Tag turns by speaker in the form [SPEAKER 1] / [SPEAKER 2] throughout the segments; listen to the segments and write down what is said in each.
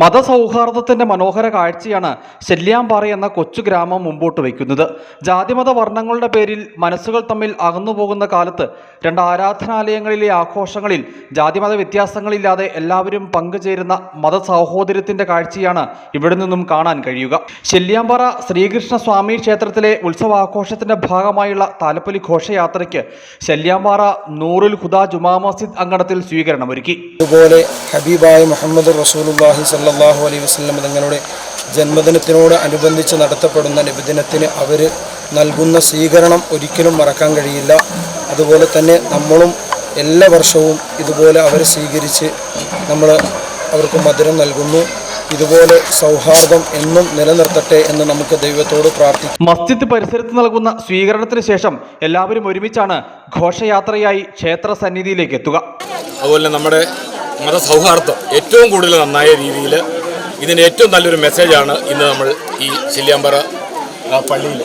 [SPEAKER 1] മതസൗഹാർദ്ദത്തിന്റെ മനോഹര കാഴ്ചയാണ് ശല്യാമ്പാറ എന്ന കൊച്ചു ഗ്രാമം മുമ്പോട്ട് വയ്ക്കുന്നത്. ജാതിമത വർണങ്ങളുടെ പേരിൽ മനസ്സുകൾ തമ്മിൽ അകന്നുപോകുന്ന കാലത്ത് രണ്ട് ആരാധനാലയങ്ങളിലെ ആഘോഷങ്ങളിൽ ജാതിമത വ്യത്യാസങ്ങളില്ലാതെ എല്ലാവരും പങ്കുചേരുന്ന മതസൗഹോദര്യത്തിന്റെ കാഴ്ചയാണ് ഇവിടെ നിന്നും കാണാൻ കഴിയുക. ശല്യാമ്പാറ ശ്രീകൃഷ്ണ സ്വാമി ക്ഷേത്രത്തിലെ ഉത്സവാഘോഷത്തിന്റെ ഭാഗമായുള്ള താലപ്പൊലി ഘോഷയാത്രയ്ക്ക് ശല്യാമ്പാറ നൂറുൽ ഹുദ ജുമാ മസ്ജിദ് അങ്കണത്തിൽ സ്വീകരണമൊരുക്കി.
[SPEAKER 2] അതുപോലെ ഹബീബായ മുഹമ്മദ് റസൂലുള്ളാഹി സല്ലല്ലാഹു അലൈഹി വസ്ലം തങ്ങളുടെ ജന്മദിനത്തിനോട് അനുബന്ധിച്ച് നടത്തപ്പെടുന്ന നബിദിനത്തിന് അവർ നൽകുന്ന സ്വീകരണം ഒരിക്കലും മറക്കാൻ കഴിയില്ല. അതുപോലെ തന്നെ നമ്മളും എല്ലാ വർഷവും ഇതുപോലെ അവരെ സ്വീകരിച്ച് നമ്മൾ അവർക്ക് മധുരം നൽകുന്നു. ഇതുപോലെ സൗഹാർദ്ദം എന്നും നിലനിർത്തട്ടെ എന്ന് നമുക്ക് ദൈവത്തോട് പ്രാർത്ഥിക്കാം.
[SPEAKER 1] മസ്ജിദ് പരിസരത്ത് നൽകുന്ന സ്വീകരണത്തിന് ശേഷം എല്ലാവരും ഒരുമിച്ചാണ് ഘോഷയാത്രയായി ക്ഷേത്ര സന്നിധിയിലേക്ക് എത്തുക.
[SPEAKER 3] അതുപോലെ നമ്മുടെ മതസൗഹാർദ്ദം ഏറ്റവും കൂടുതൽ നന്നായ രീതിയിൽ ഇതിന് ഏറ്റവും നല്ലൊരു മെസ്സേജാണ് ഇന്ന് നമ്മൾ ഈ ശല്യാമ്പറ പള്ളിയിൽ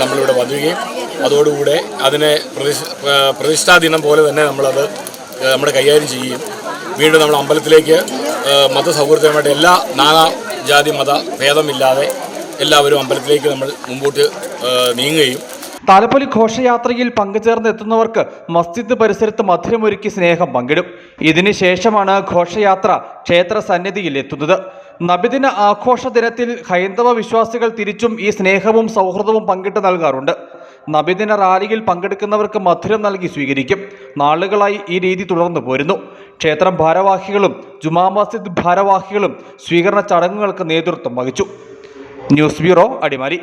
[SPEAKER 3] നമ്മളിവിടെ വന്നുകയും അതോടുകൂടെ അതിനെ പ്രതിഷ് പ്രതിഷ്ഠാ ദിനം പോലെ തന്നെ നമ്മളത് നമ്മുടെ കൈകാര്യം ചെയ്യുകയും വീണ്ടും നമ്മൾ അമ്പലത്തിലേക്ക് മതസൗഹൃദമായിട്ട് എല്ലാ നാനാ ജാതി മത ഭേദമില്ലാതെ എല്ലാവരും അമ്പലത്തിലേക്ക് നമ്മൾ മുമ്പോട്ട് നീങ്ങുകയും
[SPEAKER 1] താലപ്പൊലി ഘോഷയാത്രയിൽ പങ്കുചേർന്ന് എത്തുന്നവർക്ക് മസ്ജിദ് പരിസരത്ത് മധുരമൊരുക്കി സ്നേഹം പങ്കിടും. ഇതിനു ശേഷമാണ് ഘോഷയാത്ര ക്ഷേത്ര സന്നിധിയിൽ എത്തുന്നത്. നബിദിന ആഘോഷ ദിനത്തിൽ ഹൈന്ദവ വിശ്വാസികൾ തിരിച്ചും ഈ സ്നേഹവും സൗഹൃദവും പങ്കിട്ട് നൽകാറുണ്ട്. നബിദിന റാലിയിൽ പങ്കെടുക്കുന്നവർക്ക് മധുരം നൽകി സ്വീകരിക്കും. നാളുകളായി ഈ രീതി തുടർന്നു പോരുന്നു. ക്ഷേത്രം ഭാരവാഹികളും ജുമാ മസ്ജിദ് ഭാരവാഹികളും സ്വീകരണ ചടങ്ങുകൾക്ക് നേതൃത്വം വഹിച്ചു. News bureau Adimali.